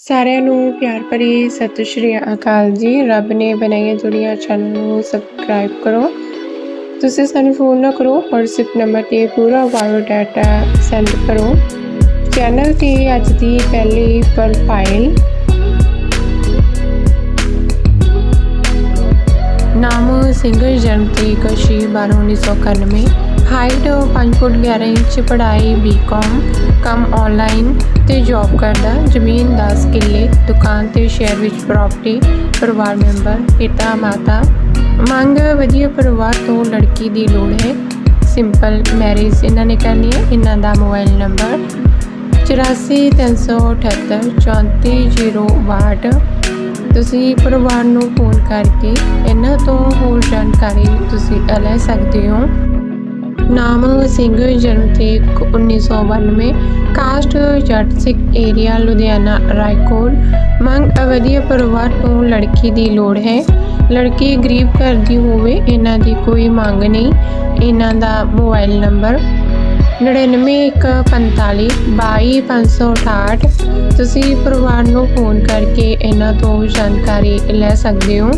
ਸਾਰਿਆਂ ਨੂੰ ਪਿਆਰ ਭਰੀ ਸਤਿ ਸ਼੍ਰੀ ਅਕਾਲ ਜੀ। ਰੱਬ ਨੇ ਬਣਾਈਆਂ ਜੁੜੀਆਂ ਚੈਨਲ ਨੂੰ ਸਬਸਕ੍ਰਾਈਬ ਕਰੋ। ਤੁਸੀਂ ਸਾਨੂੰ ਫੋਨ ਨਾ ਕਰੋ WhatsApp ਨੰਬਰ ਤੇ ਪੂਰਾ ਬਾਇਓ ਡਾਟਾ ਸੈਂਡ ਕਰੋ। ਚੈਨਲ ਤੇ ਅੱਜ ਦੀ ਪਹਿਲੀ ਪ੍ਰੋਫਾਈਲ ਨਾਮ ਸਿੰਘ ਜਨਤੀ ਕਸ਼ੀ 12991 ਹਾਈਟ 5 ਫੁੱਟ 11 ਇੰਚ ਪੜ੍ਹਾਈ ਬੀਕਾਮ ਕੰਮ ਆਨਲਾਈਨ ਤੇ ਜੌਬ ਕਰਦਾ। ਜ਼ਮੀਨ 10 ਕਿੱਲੇ, ਦੁਕਾਨ ਤੇ ਸ਼ਹਿਰ ਵਿੱਚ ਪ੍ਰਾਪਰਟੀ ਪਰਿਵਾਰ ਮੈਂਬਰ ਪਿਤਾ, ਮਾਤਾ। ਮੰਗ ਵਧੀਆ ਪਰਿਵਾਰ ਤੋਂ ਲੜਕੀ ਦੀ ਲੋੜ ਹੈ। ਸਿੰਪਲ ਮੈਰਿਜ ਇਹਨਾਂ ਨੇ ਕਰਨੀ ਹੈ। ਇਹਨਾਂ ਦਾ ਮੋਬਾਈਲ ਨੰਬਰ 8438 3402 ਤੁਸੀਂ ਪਰਿਵਾਰ ਨੂੰ ਫੋਨ ਕਰਕੇ ਇਹਨਾਂ ਤੋਂ ਹੋਰ ਜਾਣਕਾਰੀ ਤੁਸੀਂ ਲੈ ਸਕਦੇ ਹੋ। ਨਾਮ ਸਿੰਘ, ਜਨਮ ਤਰੀਕ 1992 ਕਾਸਟ ਜੱਟ ਸਿੱਖ ਏਰੀਆ, ਲੁਧਿਆਣਾ, ਰਾਏਕੋਟ। ਮੰਗ ਵਧੀਆ ਪਰਿਵਾਰ ਤੋਂ ਲੜਕੀ ਦੀ ਲੋੜ ਹੈ। ਲੜਕੀ ਗਰੀਬ ਘਰ ਦੀ ਹੋਵੇ, ਇਹਨਾਂ ਦੀ ਕੋਈ ਮੰਗ ਨਹੀਂ। ਇਹਨਾਂ ਦਾ ਮੋਬਾਈਲ ਨੰਬਰ 9945 22568 ਤੁਸੀਂ ਪਰਿਵਾਰ ਨੂੰ ਫੋਨ ਕਰਕੇ ਇਹਨਾਂ ਤੋਂ ਜਾਣਕਾਰੀ ਲੈ ਸਕਦੇ ਹੋ।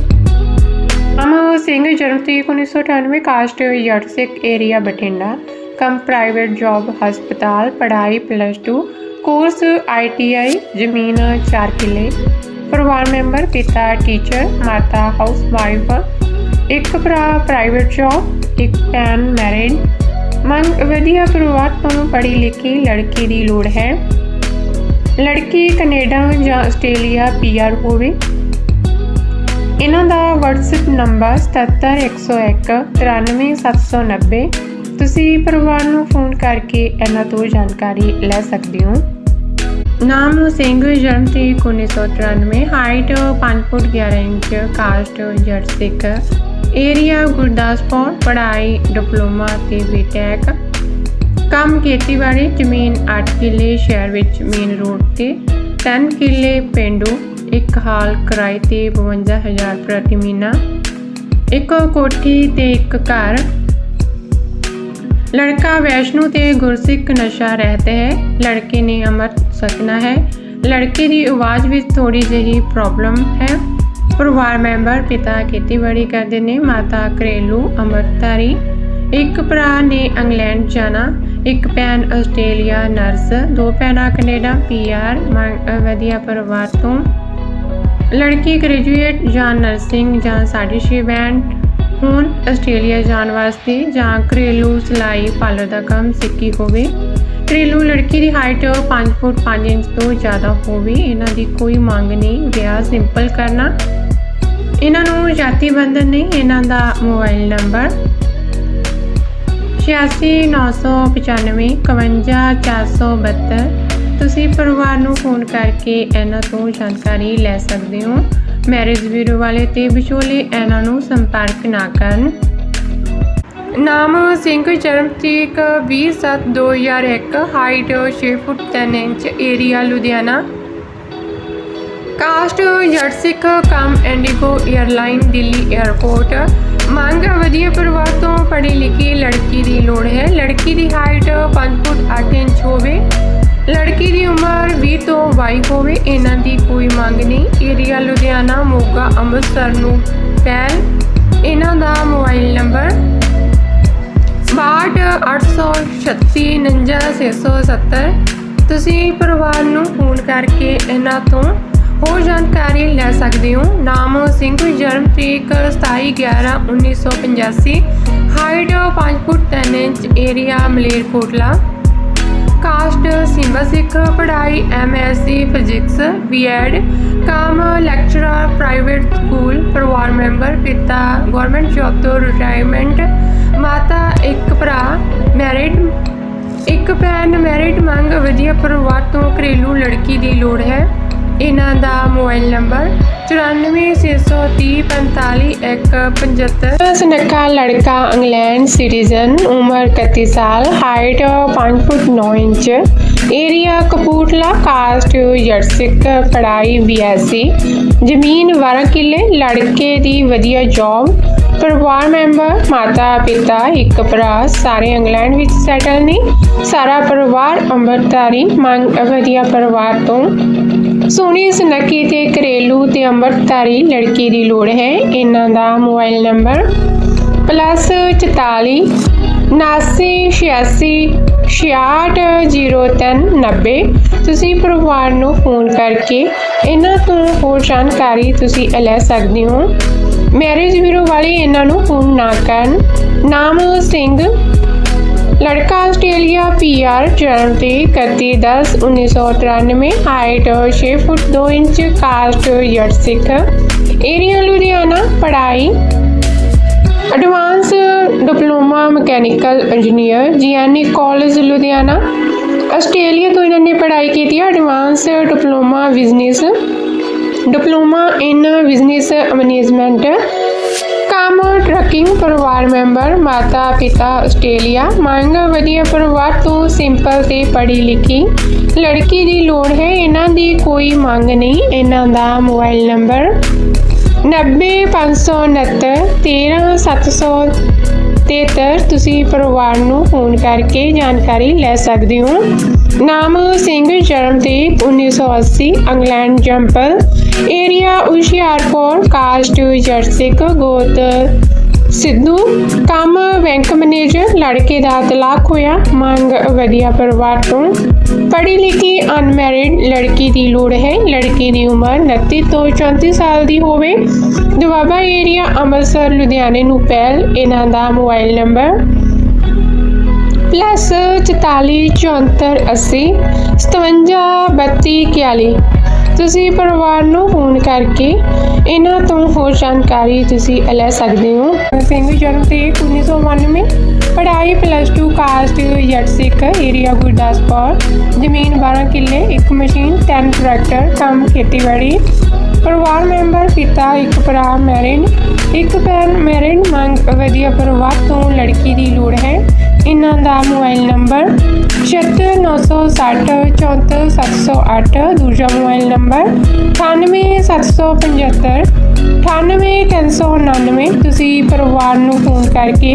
ਸਿੰਘ ਜਨਮ ਤਰੀਕ 1998 ਕਾਸਟ ਜੱਟ ਏਰੀਆ ਬਠਿੰਡਾ, ਕਮ ਪ੍ਰਾਈਵੇਟ ਜੌਬ ਹਸਪਤਾਲ, ਪੜ੍ਹਾਈ ਪਲੱਸ 2 ਕੋਰਸ ਆਈਟੀਆਈ ਜ਼ਮੀਨ 4 ਕਿੱਲੇ, ਪਰਿਵਾਰ ਮੈਂਬਰ ਪਿਤਾ ਟੀਚਰ ਮਾਤਾ ਹਾਊਸ ਵਾਈਫ ਇੱਕ ਭਰਾ ਪ੍ਰਾਈਵੇਟ ਜੌਬ ਇੱਕ ਭੈਣ ਮੈਰਿਡ ਮੰਗ ਵਧੀਆ ਪਰਿਵਾਰ ਤੋਂ ਪੜ੍ਹੀ ਲਿਖੀ ਲੜਕੀ ਦੀ ਲੋੜ ਹੈ। ਲੜਕੀ ਕੈਨੇਡਾ ਜਾਂ ਆਸਟ੍ਰੇਲੀਆ ਪੀਆਰ ਹੋਵੇ। ਇਹਨਾਂ ਦਾ WhatsApp ਨੰਬਰ 77101 93790 ਤੁਸੀਂ ਪਰਿਵਾਰ ਨੂੰ ਫੋਨ ਕਰਕੇ ਇਹਨਾਂ ਤੋਂ ਜਾਣਕਾਰੀ ਲੈ ਸਕਦੇ ਹੋ। ਨਾਮ ਸਿੰਘ, ਜਨਮ ਤਰੀਕ 1993 height 5 foot 11 inch caste Jat ਸਿੱਖ ਏਰੀਆ ਗੁਰਦਾਸਪੁਰ, ਪੜ੍ਹਾਈ ਡਿਪਲੋਮਾ ਤੇ ਬੀਟੈਕ ਕੰਮ ਖੇਤੀਬਾੜੀ, ਜ਼ਮੀਨ 8 ਕਿੱਲੇ, ਸ਼ਹਿਰ ਵਿੱਚ ਮੇਨ ਰੋਡ ਤੇ 10 ਕਿੱਲੇ ਪਿੰਡੂ। ਇੱਕ ਹਾਲ ਕਿਰਾਏ ਤੇ 52000 ਪ੍ਰਤੀ ਮਹੀਨਾ ਇੱਕ ਕੋਠੀ ਤੇ ਇੱਕ ਘਰ लड़का वैष्णु ਤੇ ਗੁਰਸਿੱਖ ਨਸ਼ਾ ਰਹਿਤ ਹੈ ਲੜਕੇ ਨੇ ਅੰਮ੍ਰਿਤ ਸਕਣਾ ਹੈ ਲੜਕੇ ਦੀ ਆਵਾਜ਼ ਵਿੱਚ ਥੋੜੀ ਜਿਹੀ ਪ੍ਰੋਬਲਮ ਹੈ ਪਰਿਵਾਰ ਮੈਂਬਰ ਪਿਤਾ ਖੇਤੀਬਾੜੀ ਕਰਦੇ ਨੇ ਮਾਤਾ ਘਰੇਲੂ ਅੰਮ੍ਰਿਤਧਾਰੀ ਇੱਕ ਭਰਾ ਨੇ ਇੰਗਲੈਂਡ ਜਾਣਾ ਇੱਕ ਭੈਣ ਆਸਟ੍ਰੇਲੀਆ ਨਰਸ ਦੋ ਭੈਣਾਂ ਕੈਨੇਡਾ ਪੀਆਰ ਵਧੀਆ ਪਰਿਵਾਰ ਤੋਂ ਲੜਕੀ ਗ੍ਰੈਜੂਏਟ ਜਾਂ ਨਰਸਿੰਗ ਜਾਂ ਸਾਡੀ ਛੇ ਬੈਂਡ ਹੁਣ ਆਸਟ੍ਰੇਲੀਆ ਜਾਣ ਵਾਸਤੇ ਜਾਂ ਘਰੇਲੂ ਸਿਲਾਈ ਪਾਰਲਰ ਦਾ ਕੰਮ ਸਿੱਖੀ ਹੋਵੇ। ਘਰੇਲੂ ਲੜਕੀ ਦੀ ਹਾਈਟ 5 ਫੁੱਟ 5 ਇੰਚ ਤੋਂ ਜ਼ਿਆਦਾ ਹੋਵੇ। ਇਹਨਾਂ ਦੀ ਕੋਈ ਮੰਗ ਨਹੀਂ, ਵਿਆਹ ਸਿੰਪਲ ਕਰਨਾ। ਇਹਨਾਂ ਨੂੰ ਜਾਤੀ ਬੰਧਨ ਨਹੀਂ, ਇਹਨਾਂ ਦਾ ਮੋਬਾਈਲ ਨੰਬਰ 8695 51472 ਤੁਸੀਂ ਪਰਿਵਾਰ ਨੂੰ ਫੋਨ ਕਰਕੇ ਇਹਨਾਂ ਤੋਂ ਜਾਣਕਾਰੀ ਲੈ ਸਕਦੇ ਹੋ। ਮੈਰਿਜ ਵੀਡੀਓ ਵਾਲੇ ਤੇ ਵਿਚੋਲੇ ਇਹਨਾਂ ਨੂੰ ਸੰਪਰਕ ਨਾ ਕਰਨ। ਨਾਮ ਸਿੰਘ ਜਨਮ ਤਰੀਕ 20/7/2001 ਹਾਈਟ 6 ਫੁੱਟ 3 inch area Ludhiana. Caste Jat Sikh ਕਮ ਇੰਡੀਗੋ 에ਅਰਲਾਈਨ ਦਿੱਲੀ 에ਅਰਪੋਰਟ ਮੰਗ, ਵਧੀਆ ਪਰਿਵਾਰ ਤੋਂ ਪੜ੍ਹੀ ਲਿਖੀ ਲੜਕੀ ਦੀ ਲੋੜ ਹੈ। ਲੜਕੀ ਦੀ ਹਾਈਟ 5 ਫੁੱਟ 8 ਇੰਚ ਹੋਵੇ। ਲੜਕੀ ਦੀ ਉਮਰ 20 ਤੋਂ 22 ਹੋਵੇ, ਇਹਨਾਂ ਦੀ ਕੋਈ ਮੰਗ ਨਹੀਂ। ਏਰੀਆ ਲੁਧਿਆਣਾ, ਮੋਗਾ, ਅੰਮ੍ਰਿਤਸਰ ਨੂੰ ਪੈਲ। ਇਹਨਾਂ ਦਾ ਮੋਬਾਈਲ ਨੰਬਰ 6286399670 ਤੁਸੀਂ ਪਰਿਵਾਰ ਨੂੰ ਫੋਨ ਕਰਕੇ ਇਹਨਾਂ ਤੋਂ ਹੋਰ ਜਾਣਕਾਰੀ ਲੈ ਸਕਦੇ ਹੋ। ਨਾਮ ਸਿੰਘ ਜਨਮ ਤਰੀਕ 27/11/1985 ਹਾਈਟ 5 ਫੁੱਟ 3 inch, area Malerkotla. Caste Simba ਸਿੱਖ, ਪੜ੍ਹਾਈ ਐਮਐਸਸੀ ਫਿਜ਼ਿਕਸ ਬੀਐਡ ਕਾਮ ਲੈਕਚਰਰ ਪ੍ਰਾਈਵੇਟ ਸਕੂਲ ਪਰਿਵਾਰ ਮੈਂਬਰ, ਪਿਤਾ ਗਵਰਨਮੈਂਟ ਜੌਬ ਤੋਂ ਰਿਟਾਇਰਮੈਂਟ ਮਾਤਾ, ਇੱਕ ਭਰਾ ਮੈਰਿਡ ਇੱਕ ਭੈਣ ਮੈਰਿਡ ਮੰਗ, ਵਧੀਆ ਪਰਿਵਾਰ ਤੋਂ ਘਰੇਲੂ ਲੜਕੀ ਦੀ ਲੋੜ ਹੈ। ਇਹਨਾਂ ਦਾ ਮੋਬਾਈਲ ਨੰਬਰ 9463455175 ਸੁਨੱਖਾ ਲੜਕਾ ਇੰਗਲੈਂਡ ਸਿਟੀਜ਼ਨ, ਉਮਰ 31 ਸਾਲ height 5 foot 9 inch area Kapurthala caste ਜਰਸਿਕ ਪੜਾਈ ਬੀਐਸਸੀ ਜ਼ਮੀਨ 12 ਕਿੱਲੇ, ਲੜਕੇ ਦੀ ਵਧੀਆ ਜੌਬ ਪਰਿਵਾਰ ਮੈਂਬਰ, ਮਾਤਾ, ਪਿਤਾ, ਇੱਕ ਭਰਾ, ਸਾਰੇ ਇੰਗਲੈਂਡ ਵਿੱਚ ਸੈਟਲ ਨੇ। ਸਾਰਾ ਪਰਿਵਾਰ ਅੰਮ੍ਰਿਤਧਾਰੀ, ਮੰਗ ਵਧੀਆ ਪਰਿਵਾਰ ਤੋਂ। ਸੋਹਣੀ ਸੁਨੱਖੀ ਤੇ ਘਰੇਲੂ ਤੇ ਅੰਮ੍ਰਿਤਧਾਰੀ ਲੜਕੀ ਦੀ ਲੋੜ ਹੈ। ਇਹਨਾਂ ਦਾ ਮੋਬਾਈਲ ਨੰਬਰ ਪਲੱਸ 44 ਉਨਾਸੀ ਛਿਆਸੀ, ਛਿਆਹਠ, ਜ਼ੀਰੋ, ਤਿੰਨ, ਨੱਬੇ। ਤੁਸੀਂ ਪਰਿਵਾਰ ਨੂੰ ਫੋਨ ਕਰਕੇ ਇਹਨਾਂ ਤੋਂ ਹੋਰ ਜਾਣਕਾਰੀ ਤੁਸੀਂ ਲੈ ਸਕਦੇ ਹੋ। ਮੈਰਿਜ ਬਿਊਰੋ ਵਾਲੇ ਇਹਨਾਂ ਨੂੰ ਫੋਨ ਨਾ ਕਰਨ। ਨਾਮ ਸਿੰਘ ਲੜਕਾ ਆਸਟ੍ਰੇਲੀਆ ਪੀਆਰ ਜਨਮ ਤੇ 31/10/1993 ਹਾਈਟ 6 ਫੁੱਟ 2 ਇੰਚ, ਕਾਸਟ ਜੱਟ ਸਿੱਖ। ਏਰੀਆ ਲੁਧਿਆਣਾ, ਪੜ੍ਹਾਈ। Advance diploma mechanical engineer GNE college Ludhiana. Australia ਤੋਂ ਇਹਨਾਂ ਨੇ ਪੜ੍ਹਾਈ ਕੀਤੀ ਹੈ। Advance diploma business diploma in business management ਕੰਮ ਟਰੱਕਿੰਗ ਪਰਿਵਾਰ ਮੈਂਬਰ ਮਾਤਾ, ਪਿਤਾ, ਆਸਟ੍ਰੇਲੀਆ। ਮੰਗ ਵਧੀਆ ਪਰਿਵਾਰ, ਤੋਂ ਸਿੰਪਲ ਤੇ ਪੜ੍ਹੀ ਲਿਖੀ। ਲੜਕੀ ਦੀ ਲੋੜ ਹੈ, ਇਹਨਾਂ ਦੀ ਕੋਈ ਮੰਗ ਨਹੀਂ, ਇਹਨਾਂ ਦਾ ਮੋਬਾਈਲ ਨੰਬਰ 90569 13773 ਤੁਸੀਂ ਪਰਿਵਾਰ ਨੂੰ ਫੋਨ ਕਰਕੇ ਜਾਣਕਾਰੀ ਲੈ ਸਕਦੇ ਹੋ। ਨਾਮ ਸਿੰਘ, ਜਨਮ ਤੇ 1980 ਇੰਗਲੈਂਡ ਜੰਪਲ ਏਰੀਆ ਹੁਸ਼ਿਆਰਪੁਰ, ਕਾਸਟ ਜਰਸਿਕ ਗੋਤ। ਸਿੱਧੂ, ਕੰਮ ਬੈਂਕ ਮੈਨੇਜਰ, ਲੜਕੇ ਦਾ ਤਲਾਕ ਹੋਇਆ, ਮੰਗ ਵਧੀਆ ਪਰਿਵਾਰ ਤੋਂ। ਪੜ੍ਹੀ ਲਿਖੀ ਅਨਮੈਰਿਡ ਲੜਕੀ ਦੀ ਲੋੜ ਹੈ, ਲੜਕੀ ਦੀ ਉਮਰ 29 ਤੋਂ 34 ਸਾਲ ਦੀ ਹੋਵੇ। ਦੁਆਬਾ ਏਰੀਆ ਅੰਮ੍ਰਿਤਸਰ, ਲੁਧਿਆਣੇ ਨੂੰ ਪਹਿਲ, ਇਹਨਾਂ ਦਾ ਮੋਬਾਈਲ ਨੰਬਰ ਪਲੱਸ 44 74 80 57 32 41 ਤੁਸੀਂ ਪਰਿਵਾਰ ਨੂੰ ਫੋਨ ਕਰਕੇ ਇਹਨਾਂ ਤੋਂ ਹੋਰ ਜਾਣਕਾਰੀ ਤੁਸੀਂ ਲੈ ਸਕਦੇ ਹੋ। ਸਿੰਘ ਜਨਮ ਤੇ 1992 ਪੜ੍ਹਾਈ plus 2 caste Jatt area Gurdaspur, ਜ਼ਮੀਨ 12 ਕਿੱਲੇ, ਇੱਕ ਮਸ਼ੀਨ 10 ਟਰੈਕਟਰ ਕੰਮ ਖੇਤੀਬਾੜੀ। ਪਰਿਵਾਰ ਮੈਂਬਰ ਪਿਤਾ, ਇੱਕ ਭਰਾ ਮੈਰਿਡ ਇੱਕ ਭੈਣ ਮੈਰਿਡ ਮੰਗ, ਵਧੀਆ ਪਰਿਵਾਰ ਤੋਂ ਲੜਕੀ ਦੀ ਲੋੜ ਹੈ। ਇਹਨਾਂ ਦਾ ਮੋਬਾਈਲ ਨੰਬਰ 76960 74708 ਦੂਜਾ ਮੋਬਾਈਲ ਨੰਬਰ 98775 98399 ਤੁਸੀਂ ਪਰਿਵਾਰ ਨੂੰ ਫੋਨ ਕਰਕੇ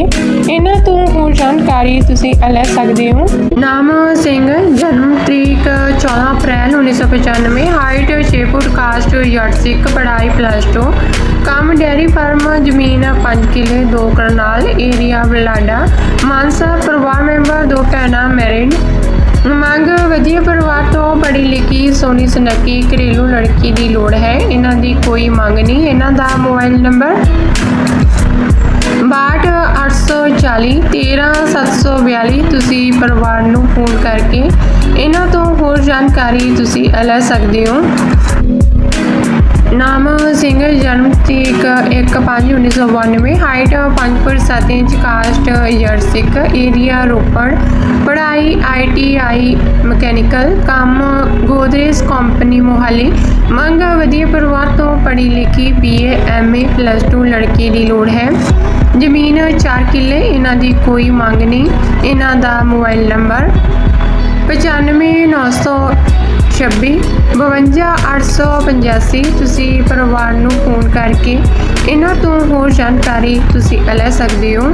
ਇਹਨਾਂ ਤੋਂ ਹੋਰ ਜਾਣਕਾਰੀ ਤੁਸੀਂ ਲੈ ਸਕਦੇ ਹੋ ਨਾਮ ਸਿੰਘ ਜਨਮ ਤਰੀਕ 14 ਅਪ੍ਰੈਲ 1995 ਹਾਈਟ 6 ਫੁੱਟ ਕਾਸਟ ਜੱਟ ਸਿੱਖ ਪੜ੍ਹਾਈ ਪਲੱਸ 2 ਕੰਮ ਡੈਰੀ ਫਾਰਮ ਜ਼ਮੀਨ 5 ਕਿੱਲੇ ਦੋ ਕਰਨਾਲ ਏਰੀਆ ਬਲਾਡਾ ਮਾਨਸਾ ਪਰਿਵਾਰ ਮੈਂਬਰ ਦੋ ਭੈਣਾਂ ਮੈਰਿਡ ਮੰਗ ਵਧੀਆ ਪਰਿਵਾਰ ਤੋਂ ਪੜ੍ਹੀ ਲਿਖੀ ਸੋਨੀ ਸੁਨੱਕੀ ਘਰੇਲੂ ਲੜਕੀ ਦੀ ਲੋੜ ਹੈ। ਇਹਨਾਂ ਦੀ ਕੋਈ ਮੰਗ ਨਹੀਂ। ਇਹਨਾਂ ਦਾ ਮੋਬਾਈਲ ਨੰਬਰ 6280 13742 ਤੁਸੀਂ ਪਰਿਵਾਰ ਨੂੰ ਫੋਨ ਕਰਕੇ ਇਹਨਾਂ ਤੋਂ ਹੋਰ ਜਾਣਕਾਰੀ ਤੁਸੀਂ ਲੈ ਸਕਦੇ ਹੋ। ਨਾਮ ਸਿੰਘ, ਜਨਮ ਤਰੀਕ 1/5/1992 ਹਾਈਟ 5 ਫੁੱਟ 7 ਇੰਚ ਕਾਸਟ ਜਰ ਸਿੱਖ ਏਰੀਆ ਰੋਪੜ, ਪੜ੍ਹਾਈ ਆਈਟੀਆਈ ਮਕੈਨੀਕਲ ਕੰਮ ਗੋਦਰੇਜ ਕੰਪਨੀ ਮੋਹਾਲੀ, ਮੰਗ ਵਧੀਆ ਪਰਿਵਾਰ ਤੋਂ ਪੜ੍ਹੀ ਲਿਖੀ ਬੀਏ ਐਮਏ ਪਲੱਸ 2 ਲੜਕੀ ਦੀ ਲੋੜ ਹੈ। ਜ਼ਮੀਨ 4 ਕਿੱਲੇ, ਇਹਨਾਂ ਦੀ ਕੋਈ ਮੰਗ ਨਹੀਂ, ਇਹਨਾਂ ਦਾ ਮੋਬਾਈਲ ਨੰਬਰ 95900 ਛੱਬੀ, ਬਵੰਜਾ, ਅੱਠ ਸੌ ਪਚਾਸੀ ਤੁਸੀਂ ਪਰਿਵਾਰ ਨੂੰ ਫੋਨ ਕਰਕੇ ਇਹਨਾਂ ਤੋਂ ਹੋਰ ਜਾਣਕਾਰੀ ਤੁਸੀਂ ਲੈ ਸਕਦੇ ਹੋ।